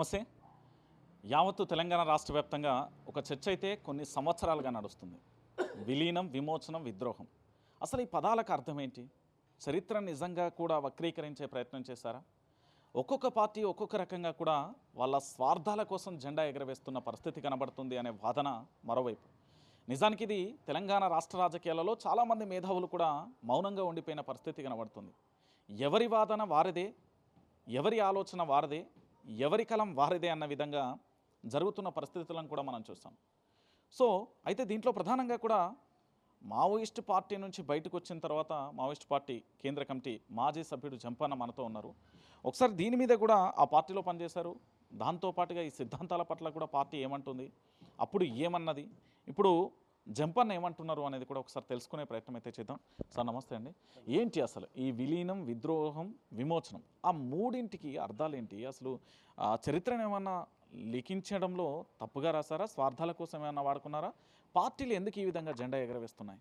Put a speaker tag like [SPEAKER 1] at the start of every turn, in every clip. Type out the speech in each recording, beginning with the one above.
[SPEAKER 1] నమస్తే యావత్తు తెలంగాణ రాష్ట్ర వ్యాప్తంగా ఒక చర్చ అయితే కొన్ని సంవత్సరాలుగా నడుస్తుంది. విలీనం విమోచనం విద్రోహం. అసలు ఈ పదాలకు అర్థం ఏంటి? చరిత్ర నిజంగా కూడా వక్రీకరించే ప్రయత్నం చేశారా? ఒక్కొక్క పార్టీ ఒక్కొక్క రకంగా కూడా వాళ్ళ స్వార్థాల కోసం జెండా ఎగరవేస్తున్న పరిస్థితి కనబడుతుంది అనే వాదన మరోవైపు. నిజానికి ఇది తెలంగాణ రాష్ట్ర రాజకీయాలలో చాలామంది మేధావులు కూడా మౌనంగా ఉండిపోయిన పరిస్థితి కనబడుతుంది. ఎవరి వాదన వారిదే? ఎవరి ఆలోచన వారిదే? ఎవరి కలం వారిదే అన్న విధంగా జరుగుతున్న పరిస్థితులను కూడా మనం చూస్తాం. సో అయితే దీంట్లో ప్రధానంగా కూడా మావోయిస్ట్ పార్టీ నుంచి బయటకు వచ్చిన తర్వాత మావోయిస్ట్ పార్టీ కేంద్ర కమిటీ మాజీ సభ్యుడు జంపన్న మనతో ఉన్నారు. ఒకసారి దీని మీద కూడా ఆ పార్టీలో పనిచేశారు. దాంతోపాటుగా ఈ సిద్ధాంతాల పట్ల కూడా పార్టీ ఏమంటుంది? అప్పుడు ఏమన్నది? ఇప్పుడు జంపన్న ఏమంటున్నారు అనేది కూడా ఒకసారి తెలుసుకునే ప్రయత్నం అయితే చేద్దాం. సార్ నమస్తే అండి. ఏంటి అసలు ఈ విలీనం విద్రోహం విమోచనం ఆ మూడింటికి అర్థాలు ఏంటి? అసలు ఆ చరిత్రను ఏమన్నా లిఖించడంలో తప్పుగా రాసారా స్వార్థాల కోసం ఏమన్నా వాడుకున్నారా? పార్టీలు ఎందుకు ఈ విధంగా జెండా ఎగరవేస్తున్నాయి?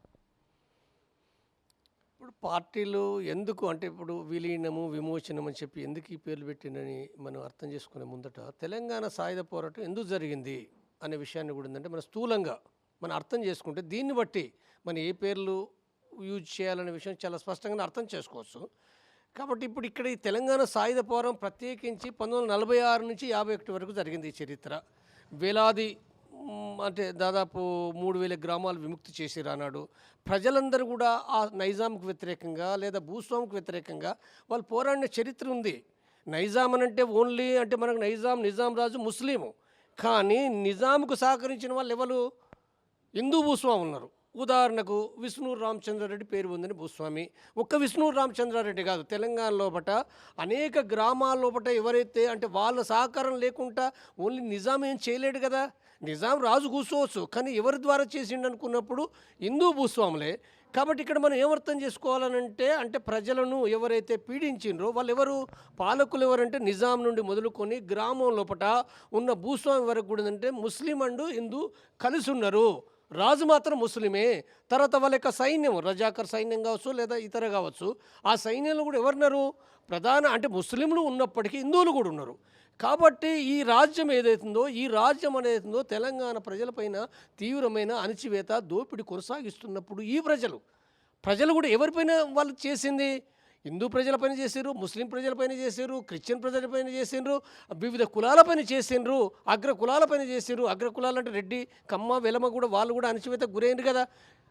[SPEAKER 2] ఇప్పుడు పార్టీలు ఎందుకు అంటే ఇప్పుడు విలీనము విమోచనం అని చెప్పి ఎందుకు ఈ పేర్లు పెట్టిందని మనం అర్థం చేసుకునే ముందట తెలంగాణ సాయుధ పోరాటం ఎందుకు జరిగింది అనే విషయాన్ని కూడా ఏంటంటే మన స్థూలంగా మనం అర్థం చేసుకుంటే దీన్ని బట్టి మనం ఏ పేర్లు యూజ్ చేయాలనే విషయం చాలా స్పష్టంగా అర్థం చేసుకోవచ్చు. కాబట్టి ఇప్పుడు ఇక్కడ ఈ తెలంగాణ సాయుధ పోరాటం ప్రత్యేకించి పంతొమ్మిది వందల నలభై ఆరు నుంచి యాభై ఒకటి వరకు జరిగింది ఈ చరిత్ర. వేలాది అంటే దాదాపు మూడు వేల గ్రామాలు విముక్తి చేసి రానాడు ప్రజలందరూ కూడా ఆ నైజాంకు వ్యతిరేకంగా లేదా భూస్వామికి వ్యతిరేకంగా వాళ్ళు పోరాడిన చరిత్ర ఉంది. నైజాం అని అంటే ఓన్లీ అంటే మనకు నైజాం నిజాం రాజు ముస్లిము. కానీ నిజాంకు సహకరించిన వాళ్ళు ఎవరు? హిందూ భూస్వామి ఉన్నారు. ఉదాహరణకు విష్ణు రామచంద్రారెడ్డి పేరు ఉందని భూస్వామి. ఒక్క విష్ణు రామచంద్రారెడ్డి కాదు తెలంగాణ లోపట అనేక గ్రామాల లోపట ఎవరైతే అంటే వాళ్ళ సహకారం లేకుండా ఓన్లీ నిజాం ఏం చేయలేడు కదా. నిజాం రాజు కూర్చోవచ్చు కానీ ఎవరి ద్వారా చేసిండు అనుకున్నప్పుడు హిందూ భూస్వాములే. కాబట్టి ఇక్కడ మనం ఏమర్థం చేసుకోవాలనంటే అంటే ప్రజలను ఎవరైతే పీడించిండ్రో వాళ్ళు ఎవరు పాలకులు ఎవరంటే నిజాం నుండి మొదలుకొని గ్రామం లోపట ఉన్న భూస్వామి వరకు కూడా అంటే ముస్లిం అండ్ హిందూ కలిసి ఉన్నారు. రాజు మాత్రం ముస్లిమే. తర్వాత వాళ్ళ యొక్క సైన్యం రజాకర్ సైన్యం కావచ్చు లేదా ఇతర కావచ్చు ఆ సైన్యంలో కూడా ఎవరున్నారు? ప్రధాన అంటే ముస్లింలు ఉన్నప్పటికీ హిందువులు కూడా ఉన్నారు. కాబట్టి ఈ రాజ్యం ఏదైతుందో ఈ రాజ్యం అనేతుందో తెలంగాణ ప్రజలపైన తీవ్రమైన అణచివేత దోపిడి కొనసాగిస్తున్నప్పుడు ఈ ప్రజలు ప్రజలు కూడా ఎవరిపైన వాళ్ళు చేసింది? హిందూ ప్రజలపైన చేసారు ముస్లిం ప్రజలపైన చేసారు క్రిస్టియన్ ప్రజలపైన చేసిండ్రు వివిధ కులాలపైన చేసిండ్రు అగ్ర కులాలపైన చేసారు అగ్ర కులాలు అంటే రెడ్డి కమ్మ వెలమ కూడా వాళ్ళు కూడా అణచివేత గురైంది కదా.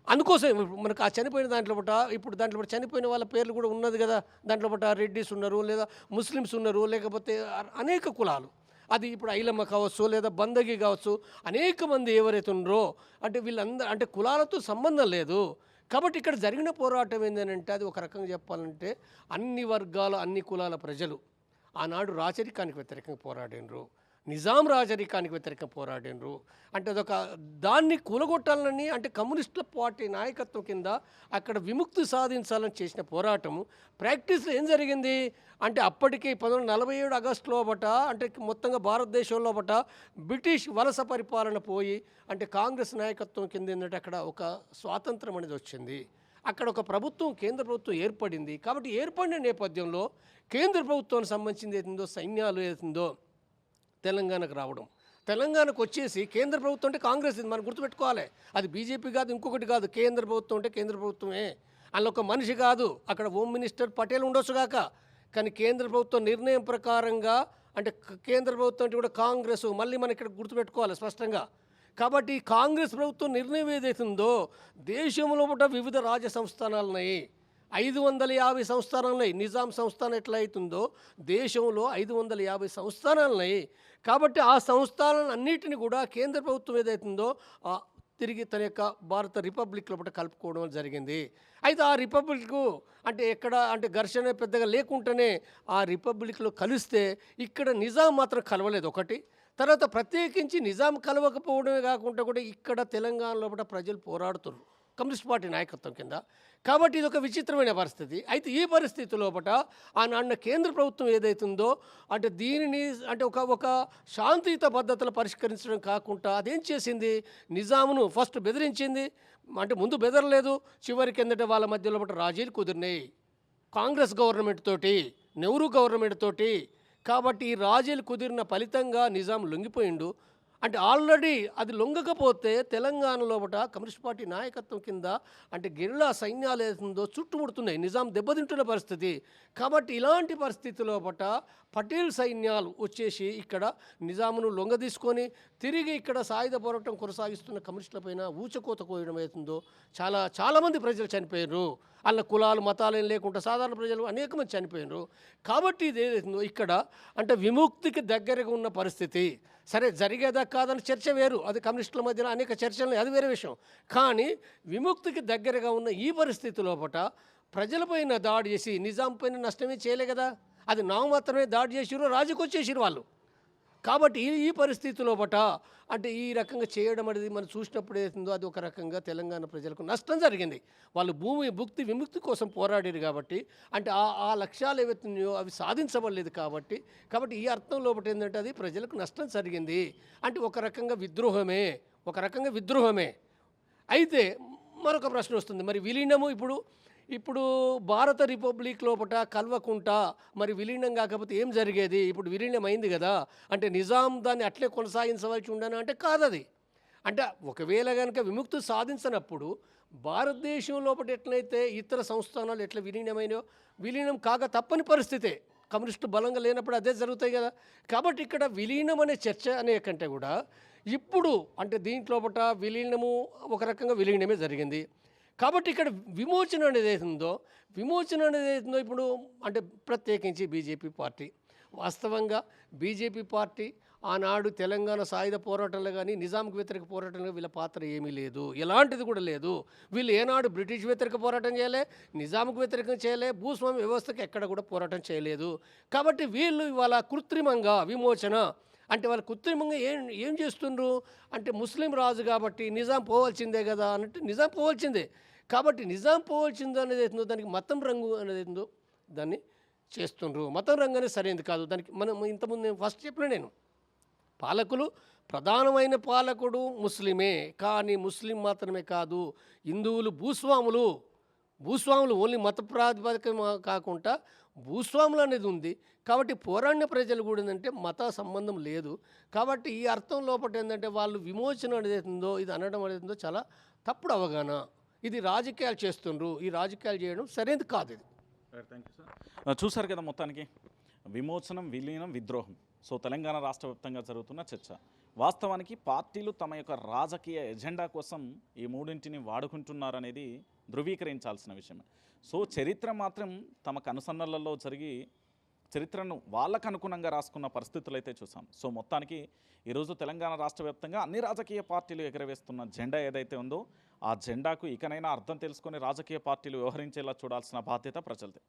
[SPEAKER 2] అందుకోసం మనకు ఆ చనిపోయిన దాంట్లో బట్ట ఇప్పుడు దాంట్లో బట్టి చనిపోయిన వాళ్ళ పేర్లు కూడా ఉన్నది కదా. దాంట్లో బట్ట రెడ్డిస్ ఉన్నారు లేదా ముస్లిమ్స్ ఉన్నారు లేకపోతే అనేక కులాలు. అది ఇప్పుడు ఐలమ్మ కావచ్చు లేదా బందగి కావచ్చు అనేక మంది ఎవరైతే ఉన్నారో అంటే వీళ్ళందరూ అంటే కులాలతో సంబంధం లేదు. కాబట్టి ఇక్కడ జరిగిన పోరాటం ఏంటంటే అది ఒక రకంగా చెప్పాలంటే అన్ని వర్గాల అన్ని కులాల ప్రజలు ఆనాడు రాచరికానికి వ్యతిరేకంగా పోరాడినరు. నిజాం రాజరికానికి వ్యతిరేకంగా పోరాడినరు. అంటే అదొక దాన్ని కూలగొట్టాలని అంటే కమ్యూనిస్టుల పార్టీ నాయకత్వం కింద అక్కడ విముక్తి సాధించాలని చేసిన పోరాటము. ప్రాక్టీస్లో ఏం జరిగింది? అంటే అప్పటికి పంతొమ్మిది వందల నలభై ఏడు ఆగస్టులో బట అంటే మొత్తంగా భారతదేశంలో బట బ్రిటిష్ వలస పరిపాలన పోయి అంటే కాంగ్రెస్ నాయకత్వం కింద ఏంటంటే అక్కడ ఒక స్వాతంత్రం అనేది వచ్చింది. అక్కడ ఒక ప్రభుత్వం కేంద్ర ప్రభుత్వం ఏర్పడింది. కాబట్టి ఏర్పడిన నేపథ్యంలో కేంద్ర ప్రభుత్వానికి సంబంధించింది ఏదైందో సైన్యాలు ఏతుందో తెలంగాణకు రావడం. తెలంగాణకు వచ్చేసి కేంద్ర ప్రభుత్వం అంటే కాంగ్రెస్ ఇది మనం గుర్తుపెట్టుకోవాలి. అది బీజేపీ కాదు ఇంకొకటి కాదు కేంద్ర ప్రభుత్వం అంటే కేంద్ర ప్రభుత్వమే. అందులో ఒక మనిషి కాదు అక్కడ హోమ్ మినిస్టర్ పటేల్ ఉండొచ్చు కాక కానీ కేంద్ర ప్రభుత్వం నిర్ణయం ప్రకారంగా అంటే కేంద్ర ప్రభుత్వం అంటే కూడా కాంగ్రెస్ మళ్ళీ మనం ఇక్కడ గుర్తుపెట్టుకోవాలి స్పష్టంగా. కాబట్టి కాంగ్రెస్ ప్రభుత్వం నిర్ణయం ఏదైతుందో దేశంలో కూడా వివిధ రాజ్య సంస్థానాలు ఉన్నాయి ఐదు వందల యాభై సంస్థానాలున్నాయి. నిజాం సంస్థానం ఎట్లా అవుతుందో దేశంలో ఐదు వందల యాభై సంస్థానాలున్నాయి. కాబట్టి ఆ సంస్థానాలను అన్నిటిని కూడా కేంద్ర ప్రభుత్వం ఏదైతుందో తిరిగి తన యొక్క భారత రిపబ్లిక్ లోపల కలుపుకోవడం జరిగింది. అయితే ఆ రిపబ్లిక్ అంటే ఎక్కడ అంటే ఘర్షణ పెద్దగా లేకుండానే ఆ రిపబ్లిక్లో కలిస్తే ఇక్కడ నిజాం మాత్రం కలవలేదు ఒకటి. తర్వాత ప్రత్యేకించి నిజాం కలవకపోవడమే కాకుండా కూడా ఇక్కడ తెలంగాణ లోపల ప్రజలు పోరాడుతున్నారు. కమ్యూనిస్ట్ పార్టీ నాయకత్వం కింద. కాబట్టి ఇది ఒక విచిత్రమైన పరిస్థితి. అయితే ఈ పరిస్థితి లోపల నాన్న కేంద్ర ప్రభుత్వం ఏదైతుందో అంటే దీనిని అంటే ఒక ఒక శాంతియుత పద్ధతిలో పరిష్కరించడం కాకుండా అదేం చేసింది? నిజామును ఫస్ట్ బెదిరించింది. అంటే ముందు బెదరలేదు. చివరికి కిందట వాళ్ళ మధ్యలో లోపల రాజీలు కుదిరినాయి. కాంగ్రెస్ గవర్నమెంట్ తోటి నెహ్రూ గవర్నమెంట్ తోటి. కాబట్టి ఈ రాజీలు కుదిరిన ఫలితంగా నిజాం లొంగిపోయిండు. అంటే ఆల్రెడీ అది లొంగకపోతే తెలంగాణ లోపల కమ్యూనిస్ట్ పార్టీ నాయకత్వం కింద అంటే గెరిలా సైన్యాలు ఏదో చుట్టుముడుతున్నాయి. నిజాం దెబ్బతింటున్న పరిస్థితి. కాబట్టి ఇలాంటి పరిస్థితి లోపల పటేల్ సైన్యాలు వచ్చేసి ఇక్కడ నిజామును లొంగ తీసుకొని తిరిగి ఇక్కడ సాయుధ పోరాటం కొనసాగిస్తున్న కమ్యూనిస్టులపైన ఊచకోత కోయడం అవుతుందో చాలా చాలామంది ప్రజలు చనిపోయారు వాళ్ళ కులాలు మతాలు ఏం లేకుండా సాధారణ ప్రజలు అనేక మంది చనిపోయినారు. కాబట్టి ఇది ఏదైతుందో ఇక్కడ అంటే విముక్తికి దగ్గరగా ఉన్న పరిస్థితి. సరే జరిగేదా కాదని చర్చ వేరు. అది కమ్యూనిస్టుల మధ్యన అనేక చర్చలు అది వేరే విషయం. కానీ విముక్తికి దగ్గరగా ఉన్న ఈ పరిస్థితి లోపల ప్రజలపైన దాడి చేసి నిజాం పైన నష్టమే చేయలే కదా. అది నా మాత్రమే దాడి చేసిరు రాజుకొచ్చేసిరు వాళ్ళు. కాబట్టి ఈ పరిస్థితిలో బట అంటే ఈ రకంగా చేయడం అనేది మనం చూసినప్పుడు ఏదైతుందో అది ఒక రకంగా తెలంగాణ ప్రజలకు నష్టం జరిగింది. వాళ్ళు భూమి భుక్తి విముక్తి కోసం పోరాడారు కాబట్టి అంటే ఆ ఆ లక్ష్యాలు ఏవైతున్నాయో అవి సాధించబడలేదు కాబట్టి కాబట్టి ఈ అర్థం లోపట ఏంటంటే అది ప్రజలకు నష్టం జరిగింది. అంటే ఒక రకంగా విద్రోహమే ఒక రకంగా విద్రోహమే. అయితే మరొక ప్రశ్న వస్తుంది. మరి విలీనము ఇప్పుడు ఇప్పుడు భారత రిపబ్లిక్ లోపట కల్వకుంట మరి విలీనం కాకపోతే ఏం జరిగేది? ఇప్పుడు విలీనం అయింది కదా. అంటే నిజాం దాన్ని అట్లే కొనసాగించవలసి ఉండను అంటే కాదది. అంటే ఒకవేళ కనుక విముక్తి సాధించినప్పుడు భారతదేశం లోపల ఎట్లయితే ఇతర సంస్థానాలు ఎట్లా విలీనమైనో విలీనం కాక తప్పని పరిస్థితే కమ్యూనిస్టు బలంగా లేనప్పుడు అదే జరుగుతాయి కదా. కాబట్టి ఇక్కడ విలీనం అనే చర్చ అనే కంటే కూడా ఇప్పుడు అంటే దీంట్లోపట విలీనము ఒక రకంగా విలీనమే జరిగింది. కాబట్టి ఇక్కడ విమోచన అనేది ఏదైతుందో విమోచన అనేది ఏదైతుందో ఇప్పుడు అంటే ప్రత్యేకించి బీజేపీ పార్టీ. వాస్తవంగా బీజేపీ పార్టీ ఆనాడు తెలంగాణ సాయుధ పోరాటంలో కానీ నిజాంకి వ్యతిరేక పోరాటంలో వీళ్ళ పాత్ర ఏమీ లేదు. ఎలాంటిది కూడా లేదు. వీళ్ళు ఏనాడు బ్రిటిష్ వ్యతిరేక పోరాటం చేయలే నిజాంకు వ్యతిరేకం చేయలే భూస్వామ్య వ్యవస్థకు ఎక్కడ కూడా పోరాటం చేయలేదు. కాబట్టి వీళ్ళు ఇవాళ కృత్రిమంగా విమోచన అంటే వాళ్ళు కృత్రిమంగా ఏం ఏం చేస్తుండ్రు? అంటే ముస్లిం రాజు కాబట్టి నిజాం పోవాల్సిందే కదా అన్నట్టు నిజాం పోవాల్సిందే. కాబట్టి నిజాం పోవాల్సిందో అనేది అవుతుందో దానికి మతం రంగు అనేది అవుతుందో దాన్ని చేస్తుండ్రు. మతం రంగు అనేది సరైనది కాదు. దానికి మనం ఇంతకుముందు నేను ఫస్ట్ చెప్పిన నేను. పాలకులు ప్రధానమైన పాలకుడు ముస్లిమే. కానీ ముస్లిం మాత్రమే కాదు. హిందువులు భూస్వాములు భూస్వాములు ఓన్లీ మత ప్రాతిపదిక కాకుండా భూస్వాములు అనేది ఉంది. కాబట్టి పౌరాణ్య ప్రజలు కూడా ఏంటంటే మత సంబంధం లేదు. కాబట్టి ఈ అర్థం లోపల ఏంటంటే వాళ్ళు విమోచన అనేది ఉందో ఇది అనడం అనేది ఉందో చాలా తప్పుడు అవగాహన. ఇది రాజకీయాలు చేస్తుండ్రు. ఈ రాజకీయాలు చేయడం సరైనది కాదు ఇది.
[SPEAKER 1] థ్యాంక్ యూ సార్ చూసారు కదా మొత్తానికి? విమోచనం విలీనం విద్రోహం. సో తెలంగాణ రాష్ట్ర వ్యాప్తంగా జరుగుతున్న చర్చ. వాస్తవానికి పార్టీలు తమ యొక్క రాజకీయ ఎజెండా కోసం ఈ మూడింటిని వాడుకుంటున్నారనేది ధృవీకరించాల్సిన విషయం సో చరిత్ర మాత్రం తమ అనుసరణలలో జరిగి చరిత్రను వాళ్ళకు అనుగుణంగా రాసుకున్న పరిస్థితులు అయితే చూసాం. సో మొత్తానికి ఈరోజు తెలంగాణ రాష్ట్ర వ్యాప్తంగా అన్ని రాజకీయ పార్టీలు ఎగరవేస్తున్న జెండా ఏదైతే ఉందో ఆ జెండాకు ఇకనైనా అర్థం తెలుసుకొని రాజకీయ పార్టీలు వ్యవహరించేలా చూడాల్సిన బాధ్యత ప్రజలదే.